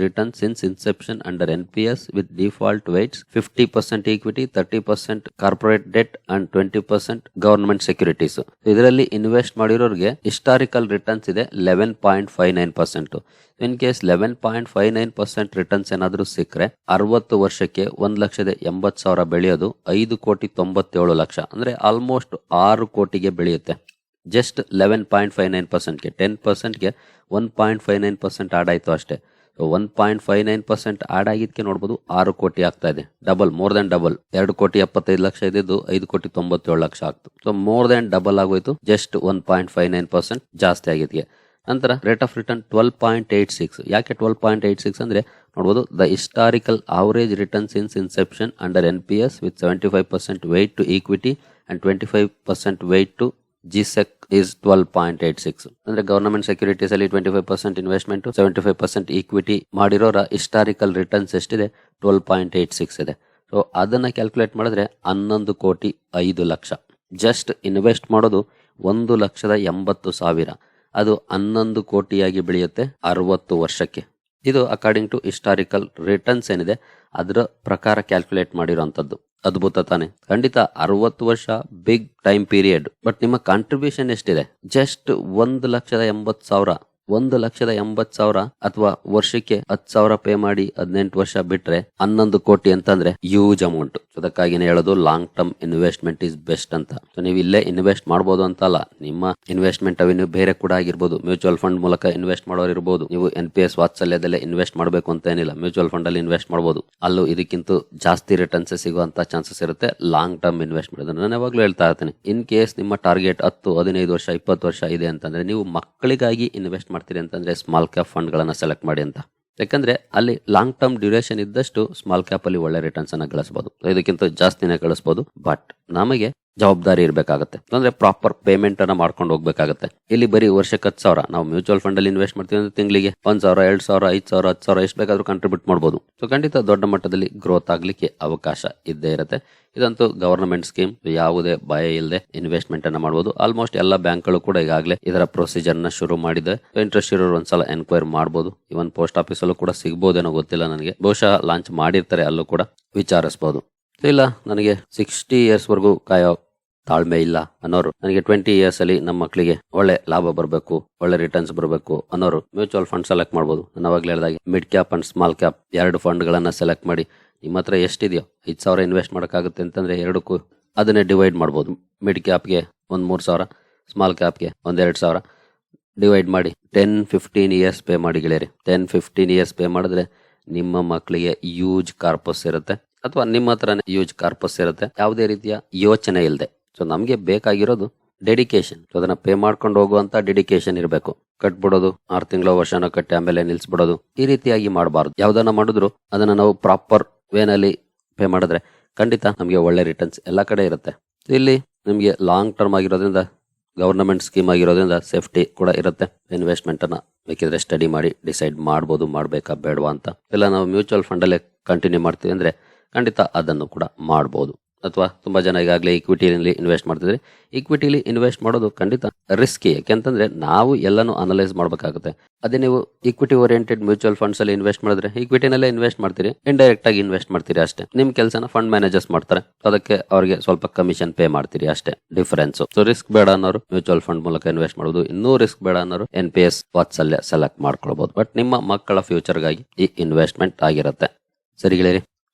N P S with default weights fifty percent equity thirty percent corporate debt and twenty percent government securities ಇದರಲ್ಲಿ invest ಮಾಡಿರೋರಿಗೆ historical returns ಇದೆ eleven point five nine percent in case eleven point five nine percent returns ಏನಾದರೂ ಸಿಕ್ಕರೆ ಅರವತ್ತು ವರ್ಷಕ್ಕೆ ಒಂದು ಲಕ್ಷದ ಎಂಬತ್ತು ಸಾವಿರ ಬೆಳೆಯೋದು ಐದು ಕೋಟಿ ತೊಂಬತ್ತೇಳು ಲಕ್ಷ. ಅಂದ್ರೆ ಆಲ್ಮೋಸ್ಟ್ ಆರು ಕೋಟಿಗೆ ಬೆಳೆಯುತ್ತೆ. Just eleven point five nine ಪರ್ಸೆಂಟ್ಗೆ ten ಪರ್ಸೆಂಟ್ಗೆ one point five nine percent add ಆಯಿತು ಅಷ್ಟೇ. So one point five nine percent add ಆಗಿದ್ದಕ್ಕೆ ನೋಡ್ಬೋದು ಆರು ಕೋಟಿ ಆಗ್ತಾ ಇದೆ. ಡಬಲ್ ಮೋರ್ ದ್ಯಾನ್ ಡಬಲ್ ಎರಡು ಕೋಟಿ ಎಪ್ಪತ್ತೈದು ಲಕ್ಷ ಇದ್ದಿದ್ದು ಐದು ಕೋಟಿ ತೊಂಬತ್ತೇಳು ಲಕ್ಷ ಆಗ್ತು. ಸೊ ಮೋರ್ ದ್ಯಾನ್ ಡಬಲ್ ಆಗೋಯ್ತು just one point five nine percent ಜಾಸ್ತಿ ಆಗಿದ್ಕೆ. ನಂತರ rate of return twelve point eight six ಯಾಕೆ ಟ್ವೆಲ್ ಪಾಯಿಂಟ್ ಏಟ್ ಸಿಕ್ಸ್ ಅಂದರೆ ನೋಡ್ಬೋದು the historical average returns since inception under N P S with seventy five percent weight to equity and twenty five percent weight to G sec is twelve point eight six ಅಂದ್ರೆ government securities ಅಲ್ಲಿ twenty five percent investment seventy five percent equity ಮಾಡಿರೋರ historical returns ಎಷ್ಟಿದೆ? Twelve point eight six ಇದೆ. So ಅದನ್ನ calculate ಮಾಡಿದ್ರೆ ಹನ್ನೊಂದು ಕೋಟಿ ಐದು lakh. Just invest ಮಾಡೋದು ಒಂದು ಲಕ್ಷದ ಎಂಬತ್ತು ಸಾವಿರ. ಅದು ಹನ್ನೊಂದು ಕೋಟಿಯಾಗಿ ಬೆಳೆಯುತ್ತೆ ಅರವತ್ತು ವರ್ಷಕ್ಕೆ. ಇದು ಅಕಾರ್ಡಿಂಗ್ ಟು ಹಿಸ್ಟಾರಿಕಲ್ ರಿಟರ್ನ್ಸ್ ಏನಿದೆ? ಅದರ ಪ್ರಕಾರ ಕ್ಯಾಲ್ಕುಲೇಟ್ ಮಾಡಿರೋಂಥದ್ದು. ಅದ್ಭುತ ತಾನೆ. ಖಂಡಿತ ಅರವತ್ತು ವರ್ಷ ಬಿಗ್ ಟೈಮ್ ಪೀರಿಯಡ್ ಬಟ್ ನಿಮ್ಮ ಕಾಂಟ್ರಿಬ್ಯೂಷನ್ ಎಷ್ಟಿದೆ? ಜಸ್ಟ್ ಒಂದು ಲಕ್ಷದ ಎಂಬತ್ತು ಸಾವಿರ. ಒಂದು ಲಕ್ಷದ ಎಂಬತ್ ಸಾವಿರ ಅಥವಾ ವರ್ಷಕ್ಕೆ ಹತ್ತು ಸಾವಿರ ಪೇ ಮಾಡಿ ಹದಿನೆಂಟು ವರ್ಷ ಬಿಟ್ರೆ ಹನ್ನೊಂದು ಕೋಟಿ ಅಂತಂದ್ರೆ ಯೂಜ್ ಅಮೌಂಟ್ ಅದಕ್ಕಾಗಿನೇ ಹೇಳೋದು long term investment is best ಅಂತ. ಸೊ ನೀವು ಇಲ್ಲೇ ಇನ್ವೆಸ್ಟ್ ಮಾಡಬಹುದು ಅಂತ ಅಲ್ಲ. ನಿಮ್ಮ ಇನ್ವೆಸ್ಟ್ಮೆಂಟ್ ಅವೆನ್ಯೂ ಬೇರೆ ಕೂಡ ಆಗಿರ್ಬೋದು. ಮ್ಯೂಚುವಲ್ ಫಂಡ್ ಮೂಲಕ ಇನ್ವೆಸ್ಟ್ ಮಾಡೋರು ಇರ್ಬೋದು. ನೀವು ಎನ್ ಪಿ ಎಸ್ ವಾತ್ಸಲ್ಯದಲ್ಲೇ ಇನ್ವೆಸ್ಟ್ ಮಾಡಬೇಕು ಅಂತ ಏನಿಲ್ಲ. ಮ್ಯೂಚುವಲ್ ಫಂಡ್ ಅಲ್ಲಿ ಇನ್ವೆಸ್ಟ್ ಮಾಡಬಹುದು ಅಲ್ಲೂ ಇದಕ್ಕಿಂತ ಜಾಸ್ತಿ ರಿಟರ್ನ್ಸ್ ಸಿಗುವಂತ ಚಾನ್ಸಸ್ ಇರುತ್ತೆ. ಲಾಂಗ್ ಟರ್ಮ್ ಇನ್ವೆಸ್ಟ್ಮೆಂಟ್ ನಾನು ಯಾವಾಗಲೂ ಹೇಳ್ತಾ ಇರ್ತೀನಿ. ಇನ್ ಕೇಸ್ ನಿಮ್ಮ ಟಾರ್ಗೆಟ್ ಹತ್ತು, ಹದಿನೈದು ವರ್ಷ, ಇಪ್ಪತ್ತು ವರ್ಷ ಇದೆ ಅಂತಂದ್ರೆ ನೀವು ಮಕ್ಕಳಿಗಾಗಿ ಇನ್ವೆಸ್ಟ್ ಮಾಡ್ತೀರಿ ಅಂತಂದ್ರೆ ಸ್ಮಾಲ್ ಕ್ಯಾಪ್ ಫಂಡ್ ಗಳನ್ನ ಸೆಲೆಕ್ಟ್ ಮಾಡಿ ಅಂತ. ಯಾಕಂದ್ರೆ ಅಲ್ಲಿ ಲಾಂಗ್ ಟರ್ಮ್ ಡ್ಯೂರೇಷನ್ ಇದ್ದಷ್ಟು ಸ್ಮಾಲ್ ಕ್ಯಾಪ್ ಅಲ್ಲಿ ಒಳ್ಳೆ ರಿಟರ್ನ್ಸ್ ಅನ್ನ ಗಳಿಸಬಹುದು ಇದಕ್ಕಿಂತ ಜಾಸ್ತಿನೇ ಗಳಿಸಬಹುದು ಬಟ್ ನಮಗೆ ಜವಾಬ್ದಾರಿ ಇರಬೇಕಾಗುತ್ತೆ. ಅಂದ್ರೆ ಪ್ರಾಪರ್ ಪೇಮೆಂಟ್ ಅನ್ನ ಮಾಡ್ಕೊಂಡು ಹೋಗ್ಬೇಕಾಗುತ್ತೆ. ಇಲ್ಲಿ ಬರೀ ವರ್ಷಕ್ಕೆ ಹತ್ತು ಸಾವಿರ. ನಾವು ಮ್ಯೂಚುವಲ್ ಫಂಡ್ ಅಲ್ಲಿ ಇನ್ವೆಸ್ಟ್ ಮಾಡ್ತೀವಿ ಅಂದ್ರೆ ತಿಂಗಳಿಗೆ ಒಂದ್ ಸಾವಿರ, ಎರಡ್ ಸಾವಿರ, ಐದ್ ಸಾವಿರ, ಹತ್ತು ಸಾವಿರ ಎಷ್ಟು ಬೇಕಾದ್ರೂ ಕಾಂಟ್ರಿಬ್ಯೂಟ್ ಮಾಡಬಹುದು ಸೊ ಖಂಡಿತ ದೊಡ್ಡ ಮಟ್ಟದಲ್ಲಿ ಗ್ರೋತ್ ಆಗ್ಲಿಕ್ಕೆ ಅವಕಾಶ ಇದ್ದೇ ಇರುತ್ತೆ. ಇದಂತೂ ಗವರ್ನಮೆಂಟ್ ಸ್ಕೀಮ್ ಯಾವುದೇ ಭಯ ಇಲ್ಲದೆ ಇನ್ವೆಸ್ಟ್ಮೆಂಟ್ ಅನ್ನ ಮಾಡಬಹುದು ಆಲ್ಮೋಸ್ಟ್ ಎಲ್ಲ ಬ್ಯಾಂಕ್ಗಳು ಕೂಡ ಈಗಾಗಲೇ ಇದರ ಪ್ರೊಸೀಜರ್ನ ಶುರು ಮಾಡಿದೆ. ಇಂಟ್ರೆಸ್ಟ್ ಇರೋರು ಒಂದ್ಸಲ ಎನ್ಕ್ವೈರ್ ಮಾಡಬಹುದು ಇವನ್ ಪೋಸ್ಟ್ ಆಫೀಸ್ ಅಲ್ಲೂ ಕೂಡ ಸಿಗಬಹುದೇನೋ ಗೊತ್ತಿಲ್ಲ ನನಗೆ. ಬಹುಶಃ ಲಾಂಚ್ ಮಾಡಿರ್ತಾರೆ ಅಲ್ಲೂ ಕೂಡ ವಿಚಾರಿಸಬಹುದು ಇಲ್ಲ, ನನಗೆ ಸಿಕ್ಸ್ಟಿ ಇಯರ್ಸ್ ವರೆಗೂ ಕಾಯೋ ತಾಳ್ಮೆ ಇಲ್ಲ ಅನ್ನೋರು. ನನಗೆ ಟ್ವೆಂಟಿ ಇಯರ್ಸ್ ಅಲ್ಲಿ ನಮ್ಮ ಮಕ್ಕಳಿಗೆ ಒಳ್ಳೆ ಲಾಭ ಬರಬೇಕು, ಒಳ್ಳೆ ರಿಟರ್ನ್ಸ್ ಬರಬೇಕು ಅನ್ನೋರು ಮ್ಯೂಚುವಲ್ ಫಂಡ್ ಸೆಲೆಕ್ಟ್ ಮಾಡಬಹುದು ನಾನು ಅವಾಗಲೇ ಹೇಳಿದಾಗೆ mid cap and small cap ಎರಡು ಫಂಡ್ಗಳನ್ನು ಸೆಲೆಕ್ಟ್ ಮಾಡಿ, ನಿಮ್ಮ ಹತ್ರ ಎಷ್ಟಿದೆಯೋ, ಐದು ಸಾವಿರ ಇನ್ವೆಸ್ಟ್ ಮಾಡೋಕ್ಕಾಗುತ್ತೆ ಅಂತಂದ್ರೆ ಎರಡಕ್ಕೂ ಅದನ್ನೇ ಡಿವೈಡ್ ಮಾಡ್ಬೋದು. ಮಿಡ್ ಕ್ಯಾಪ್ಗೆ ಒಂದು ಮೂರು ಸಾವಿರ ಸ್ಮಾಲ್ ಕ್ಯಾಪ್ಗೆ ಒಂದೆರಡು ಸಾವಿರ. ಡಿವೈಡ್ ಮಾಡಿ ಟೆನ್ ಫಿಫ್ಟೀನ್ ಇಯರ್ಸ್ ಪೇ ಮಾಡಿ ಗೆಳೆಯರಿ. ಟೆನ್ ಫಿಫ್ಟೀನ್ ಇಯರ್ಸ್ ಪೇ ಮಾಡಿದ್ರೆ ನಿಮ್ಮ ಮಕ್ಕಳಿಗೆ ಯೂಜ್ ಕಾರ್ಪಸ್ ಇರುತ್ತೆ. ಅಥವಾ ನಿಮ್ಮ ಹತ್ರನೇ ಯೂಜ್ ಕಾರ್ಪಸ್ ಇರುತ್ತೆ, ಯಾವುದೇ ರೀತಿಯ ಯೋಚನೆ ಇಲ್ಲದೆ ಸೊ ನಮಗೆ ಬೇಕಾಗಿರೋದು ಡೆಡಿಕೇಶನ್ ಸೊ ಅದನ್ನ ಪೇ ಮಾಡ್ಕೊಂಡು ಹೋಗುವಂತ ಡೆಡಿಕೇಶನ್ ಇರಬೇಕು. ಕಟ್ಬಿಡೋದು, ಆರು ತಿಂಗಳ ವರ್ಷನ ಕಟ್ಟಿ ಆಮೇಲೆ ನಿಲ್ಸ್ಬಿಡೋದು, ಈ ರೀತಿಯಾಗಿ ಮಾಡಬಾರ್ದು. ಯಾವ್ದನ್ನ ಮಾಡಿದ್ರು ಅದನ್ನ ನಾವು ಪ್ರಾಪರ್ ವೇನಲ್ಲಿ ಪೇ ಮಾಡಿದ್ರೆ ಖಂಡಿತ ನಮಗೆ ಒಳ್ಳೆ ರಿಟರ್ನ್ಸ್ ಎಲ್ಲ ಕಡೆ ಇರುತ್ತೆ. ಇಲ್ಲಿ ನಿಮಗೆ ಲಾಂಗ್ ಟರ್ಮ್ ಆಗಿರೋದ್ರಿಂದ ಗವರ್ನಮೆಂಟ್ ಸ್ಕೀಮ್ ಆಗಿರೋದ್ರಿಂದ ಸೇಫ್ಟಿ ಕೂಡ ಇರುತ್ತೆ. ಇನ್ವೆಸ್ಟ್ಮೆಂಟ್ ಅನ್ನ ಬೇಕಿದ್ರೆ ಸ್ಟಡಿ ಮಾಡಿ ಡಿಸೈಡ್ ಮಾಡ್ಬೋದು, ಮಾಡ್ಬೇಕಾ ಬೇಡವಾ ಅಂತ. ಇಲ್ಲ ನಾವು ಮ್ಯೂಚುವಲ್ ಫಂಡ್ ಅಲ್ಲೇ ಕಂಟಿನ್ಯೂ ಮಾಡ್ತೀವಿ ಅಂದ್ರೆ ಖಂಡಿತ ಅದನ್ನು ಕೂಡ ಮಾಡ್ಬೋದು. ಅಥವಾ ತುಂಬಾ ಜನ ಈಗಾಗಲೇ ಇಕ್ವಿಟಿಲಿ ಇನ್ವೆಸ್ಟ್ ಮಾಡ್ತಿದ್ರೆ ಇಕ್ವಿಟಿಲಿ ಇನ್ವೆಸ್ಟ್ ಮಾಡೋದು ಖಂಡಿತ ರಿಸ್ಕಿ ಯಾಕೆಂತಂದ್ರೆ ನಾವು ಎಲ್ಲಾನು ಅನಲೈಸ್ ಮಾಡಬೇಕಾಗುತ್ತೆ. ಅದೇ ನೀವು ಇಕ್ವಿಟಿ ಓರಿಯೆಂಟೆಡ್ ಮ್ಯೂಚುವಲ್ ಫಂಡ್ಸ್ ಅಲ್ಲಿ ಇನ್ವೆಸ್ಟ್ ಮಾಡಿದ್ರೆ ಇಕ್ವಿಟಿನಲ್ಲೇ ಇನ್ವೆಸ್ಟ್ ಮಾಡ್ತೀರಿ ಇಂಡೈರೆಕ್ಟ್ ಆಗಿ ಇನ್ವೆಸ್ಟ್ ಮಾಡ್ತೀರಿ ಅಷ್ಟೇ. ನಿಮ್ ಕೆಲಸನ ಫಂಡ್ ಮ್ಯಾನೇಜರ್ಸ್ ಮಾಡ್ತಾರೆ. ಅದಕ್ಕೆ ಅವರಿಗೆ ಸ್ವಲ್ಪ ಕಮಿಷನ್ ಪೇ ಮಾಡ್ತೀರಿ ಅಷ್ಟೇ ಡಿಫರೆನ್ಸ್ ಸೊ ರಿಸ್ಕ್ ಬೇಡ ಅನ್ನೋರು ಮ್ಯೂಚುವಲ್ ಫಂಡ್ ಮೂಲಕ ಇನ್ವೆಸ್ಟ್ ಮಾಡೋದು. ಇನ್ನೂ ರಿಸ್ಕ್ ಬೇಡ ಅನ್ನೋರು N P S Vatsalya select ಮಾಡ್ಕೊಳ್ಬಹುದು ಬಟ್ ನಿಮ್ಮ ಮಕ್ಕಳ ಫ್ಯೂಚರ್ಗಾಗಿ ಈ ಇನ್ವೆಸ್ಟ್ಮೆಂಟ್ ಆಗಿರುತ್ತೆ. ಸರಿ